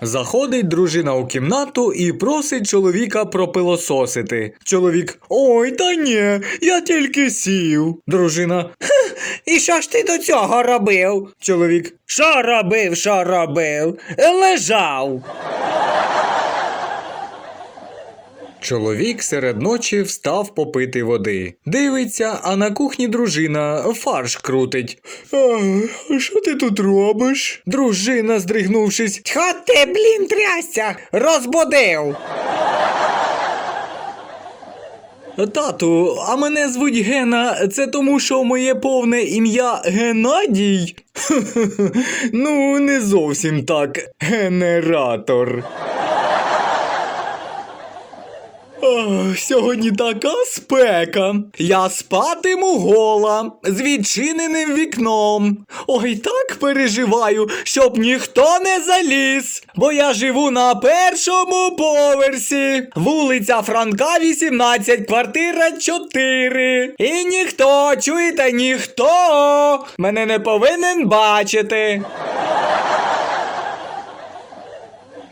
Заходить дружина у кімнату і просить чоловіка пропилососити. Чоловік Ой, та ні, я тільки сів. Дружина І що ж ти до цього робив? Чоловік Що робив, що робив? Лежав. Чоловік серед ночі встав попити води. Дивиться, а на кухні дружина фарш крутить. А що ти тут робиш? Дружина, здригнувшись. Тьхо ти, блін, трясся, розбудив. Тату, а мене звуть Гена, це тому, що моє повне ім'я Геннадій? ну, не зовсім так. Генератор. Сьогодні така спека. Я спатиму гола з відчиненим вікном. Ой, так переживаю, щоб ніхто не заліз. Бо я живу на першому поверсі. Вулиця Франка, 18, квартира 4. І ніхто, чуєте, ніхто мене не повинен бачити.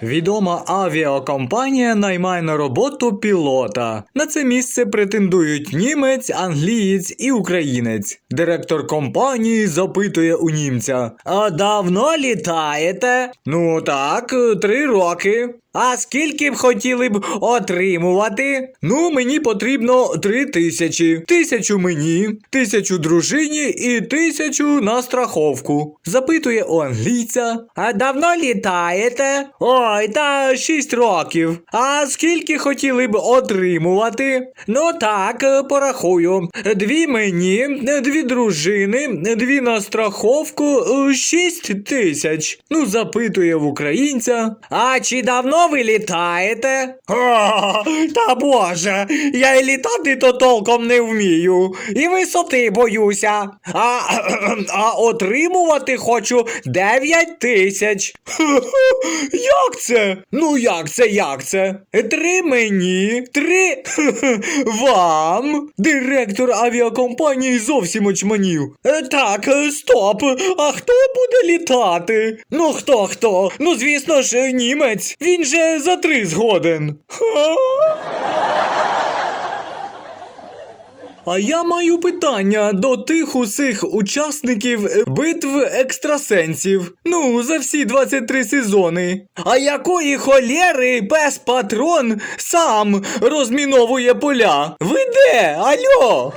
Відома авіакомпанія наймає на роботу пілота. На це місце претендують німець, англієць і українець. Директор компанії запитує у німця: А давно літаєте? Ну так, три роки. А скільки б хотіли б отримувати? Ну, мені потрібно три тисячі. Тисячу мені, тисячу дружині і тисячу на страховку. Запитує у англійця. А давно літаєте? Ой, та шість років. А скільки хотіли б отримувати? Ну так, порахую. Дві мені, дві дружини, дві на страховку, шість тисяч. Ну, запитує в українця. А чи давно ви літаєте? О, та боже, я і літати то толком не вмію. І висоти боюся. А, а отримувати хочу 9 тисяч. Як це? Ну як це, як це? Три мені, три вам. Директор авіакомпанії зовсім очманів. Е, Так, стоп. А хто буде літати? Ну хто хто? Ну звісно ж, німець. Він же за три згоден. А я маю питання до тих усіх учасників битв екстрасенсів. Ну, за всі 23 сезони. А якої холєри пес патрон сам розміновує поля? Ви де? Альо?